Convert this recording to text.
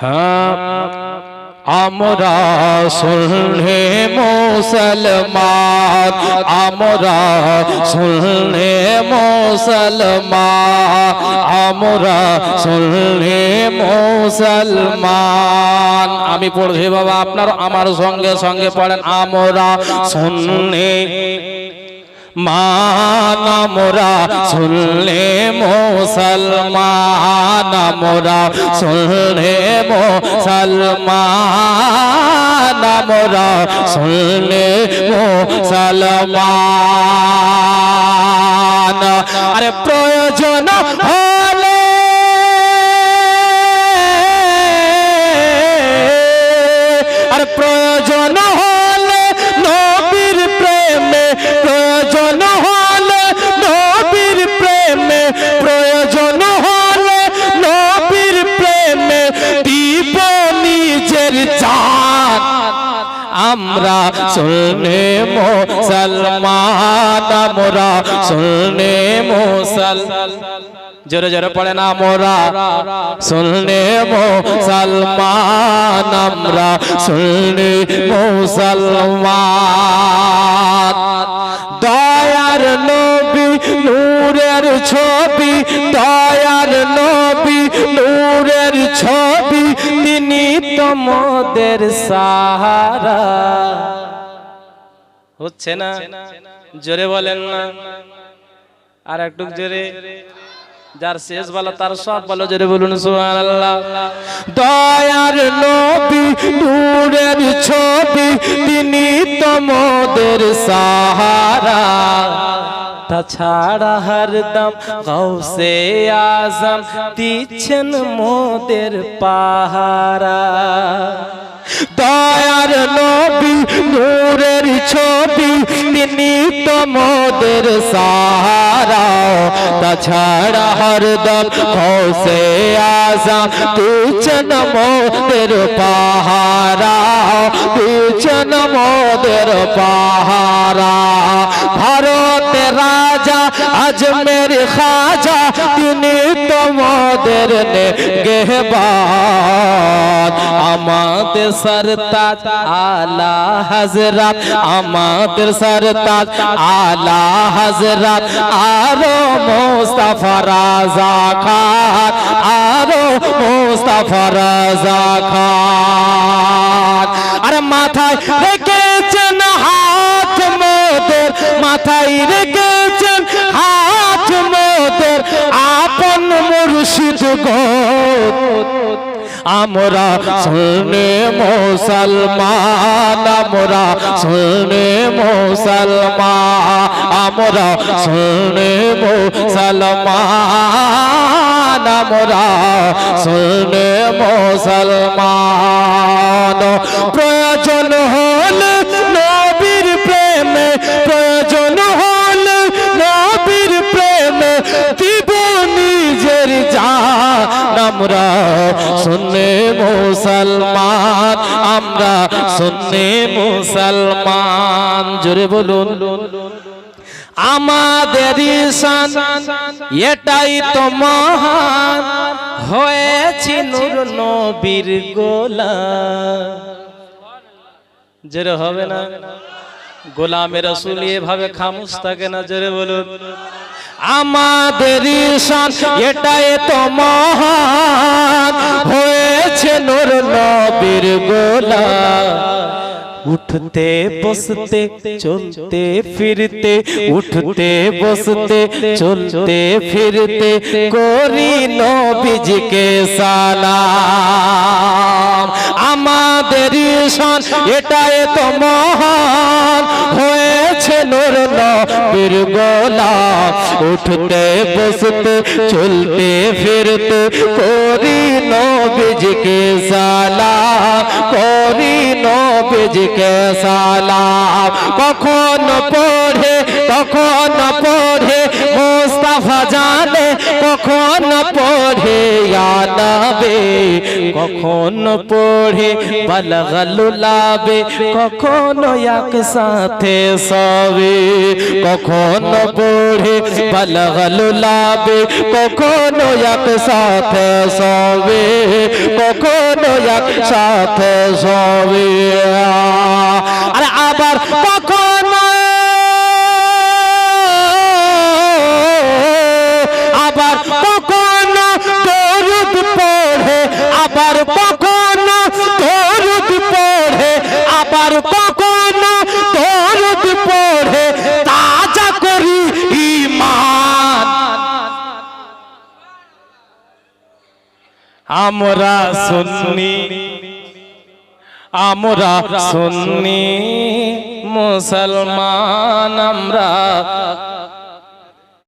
হ্যাঁ আমরা শুনলে মুসলমান, আমরা শুনলে মুসলমান, আমরা শুনলে মুসলমান। আমি পড়ছি বাবা আপনার, আমার সঙ্গে সঙ্গে পড়েন, আমরা শুনলে মান মোরা শুনলে মুসলমান মোরা শুনলে মুসলমান মোরা শুনলে মুসলমান। আরে প্রয়োজন হলে আমরা শুনে মুসলমান আমরা শুনে মুসল জোরে জোরে পড়ে না মোরা। শুনলে মুসলমান আমরা শুনলে মুসলমান দয়ার নবী নূরের ছবি দয়ার নবী নূরের ছবি তিনি তোমাদের সাহারা। হচ্ছে না? জোরে বলেন না। আর একটু জোরে। যার শেষ বলো তার সব বলো, জোরে বলুন, সুবহানাল্লাহ। দয়ার নবী, নূরের ছবি, তিনি তোমাদের সাহারা। তাছাড়া হরদম গৌসে আজম দিচ্ছেন মোদের পাহারা। দয়ার নবী নূরের ছবি, তিনি তোমাদের সাহারা। তাছাড়া হরদম হসে আজম তুচন মোদের পাহারা। তুচন মোদের পাহারা। ভারত রাজা আজমের খাজা তিনি তোমাদের নে গেহবাদ আমাদের সরতাজ আলা হজরত আমাদের সরতাজ আলা হজরত আরো মুস্তাফা রাজা খান আরো মুস্তাফা রাজা খান আরে মাথায় রেখেছেন হাত মোদের মাথায় রেখেছেন গো আমরা শুনে মুসলমান, আমরা শুনে মুসলমান, আমরা শুনে মুসলমান, আমরা শুনে মুসলমান। প্রয়োজন হলে নবীর প্রেমে আমরা শুনে মুসলমান, আমরা শুনে মুসলমান। জোরে বলুন। আমাদের এটাই তো মহান, হয়েছি নূর নবীর গোলাম। জোরে হবে না? গোলামের রসুল এভাবে খামুস থাকে না, জোরে বলুন। আমাদের ঈশান, এটাই তো মহান। হয়েছে নূর নবীর গোলাম। উঠতে, বসতে, চলতে, ফিরতে, উঠতে, বসতে, চলতে, ফিরতে করি নবীজিকে সালাম। আমাদের ঈশান, এটাই তো মহান। হয়েছে নূর নবীর গোলা, উঠতে বসতে, চলতে ফিরতে, করি নবীজকে সালা, করি নবীজকে সালা। কখন পড়ে কখন পড়ে মুস্তাফা জানে কখন পড়ে আনাবে কখন পড়ে বলগলুলাবে কখন এক সাথে সবে কখন পড়ে বলগলুলাবে কখন এক সাথে সবে কখন কোনো একসাথে সবে আরে আবার দরদ পড়ে তাজা করি ইমান আমরা সুন্নি আমরা সুন্নি মুসলমান আমরা